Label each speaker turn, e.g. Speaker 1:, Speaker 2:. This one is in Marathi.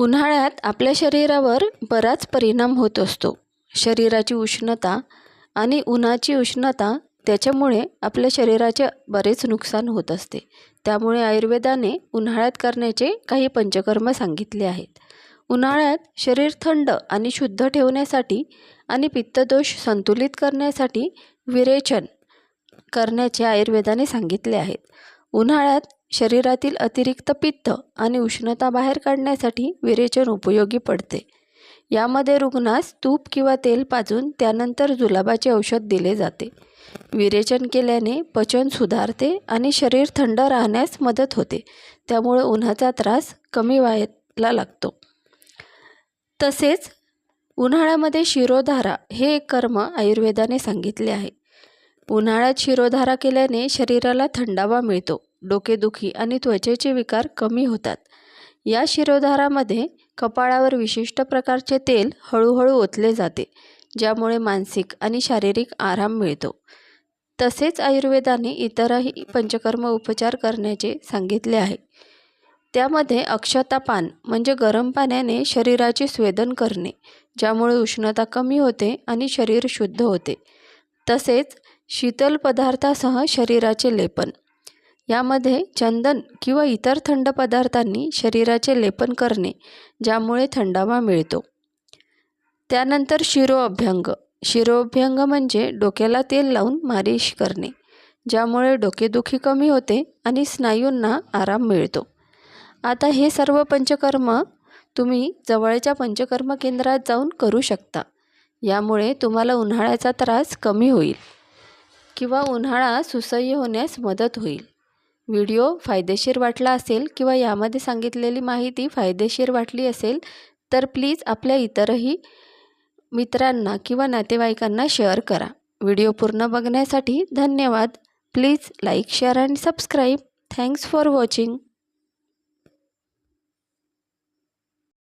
Speaker 1: उन्हाळ्यात आपल्या शरीरावर बराच परिणाम होत असतो. शरीराची उष्णता आणि उन्हाची उष्णता त्याच्यामुळे आपल्या शरीराचे बरेच नुकसान होत असते. त्यामुळे आयुर्वेदाने उन्हाळ्यात करण्याचे काही पंचकर्म सांगितले आहेत. उन्हाळ्यात शरीर थंड आणि शुद्ध ठेवण्यासाठी आणि पित्तदोष संतुलित करण्यासाठी विरेचन करण्याचे आयुर्वेदाने सांगितले आहेत. उन्हाळ्यात शरीरातील अतिरिक्त पित्त आणि उष्णता बाहेर काढण्यासाठी विरेचन उपयोगी पडते. यामध्ये रुग्णास तूप किंवा तेल पाजून त्यानंतर जुलाबाचे औषध दिले जाते. विरेचन केल्याने पचन सुधारते आणि शरीर थंड राहण्यास मदत होते. त्यामुळे उन्हाचा त्रास कमी व्हायला लागतो. तसेच उन्हाळ्यामध्ये शिरोधारा हे एक कर्म आयुर्वेदाने सांगितले आहे. उन्हाळ्यात शिरोधारा केल्याने शरीराला थंडावा मिळतो. डोकेदुखी आणि त्वचेचे विकार कमी होतात. या शिरोधारामध्ये कपाळावर विशिष्ट प्रकारचे तेल हळूहळू ओतले जाते ज्यामुळे मानसिक आणि शारीरिक आराम मिळतो. तसेच आयुर्वेदाने इतरही पंचकर्म उपचार करण्याचे सांगितले आहे. त्यामध्ये अक्षतापान म्हणजे गरम पाण्याने शरीराचे स्वेदन करणे ज्यामुळे उष्णता कमी होते आणि शरीर शुद्ध होते. तसेच शीतल पदार्थासह शरीराचे लेपन. यामध्ये चंदन किंवा इतर थंड पदार्थांनी शरीराचे लेपन करणे ज्यामुळे थंडावा मिळतो. त्यानंतर शिरोअभ्यंग. शिरोअभ्यंग म्हणजे डोक्याला तेल लावून मालिश करणे ज्यामुळे डोकेदुखी कमी होते आणि स्नायूंना आराम मिळतो. आता हे सर्व पंचकर्म तुम्ही जवळच्या पंचकर्म केंद्रात जाऊन करू शकता. यामुळे तुम्हाला उन्हाळ्याचा त्रास कमी होईल किंवा उन्हाळा सुसह्य होण्यास मदत होईल. व्हिडिओ फायदेशीर वाटला असेल किंवा यामध्ये सांगितलेली माहिती फायदेशीर वाटली असेल तर प्लीज आपल्या इतरही मित्रांना किंवा नातेवाईकांना शेअर करा. व्हिडिओ पूर्ण बघण्यासाठी धन्यवाद. Please like share and subscribe. Thanks for watching.